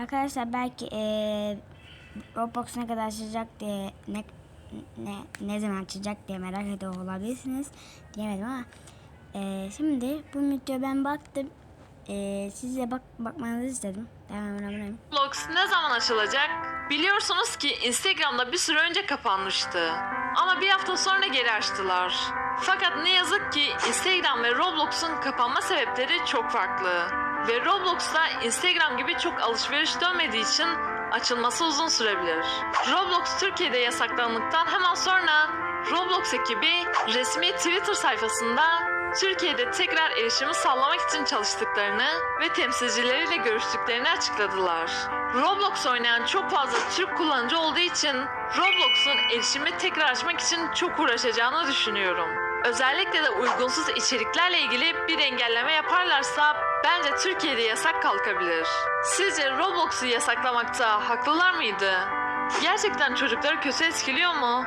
Arkadaşlar belki eee Roblox ne kadar açacak diye ne ne ne zaman açacak diye merak ediyor olabilirsiniz. Diyemedim ama eee, şimdi bu videoya ben baktım. Eee size bak bakmanızı istedim. Hemen hemen. Roblox ne zaman açılacak? Biliyorsunuz ki Instagram'da bir süre önce kapanmıştı. Ama bir hafta sonra geri açtılar. Fakat ne yazık ki Instagram ve Roblox'un kapanma sebepleri çok farklı. Ve Roblox'ta Instagram gibi çok alışveriş dönmediği için açılması uzun sürebilir. Roblox Türkiye'de yasaklandıktan hemen sonra Roblox ekibi resmi Twitter sayfasında Türkiye'de tekrar erişimi sağlamak için çalıştıklarını ve temsilcileriyle görüştüklerini açıkladılar. Roblox oynayan çok fazla Türk kullanıcı olduğu için Roblox'un erişimi tekrar açmak için çok uğraşacağını düşünüyorum. Özellikle de uygunsuz içeriklerle ilgili bir engelleme yaparlarsa bence Türkiye'de yasak kalkabilir. Sizce Roblox'u yasaklamakta haklılar mıydı? Gerçekten çocukları kötü etkiliyor mu?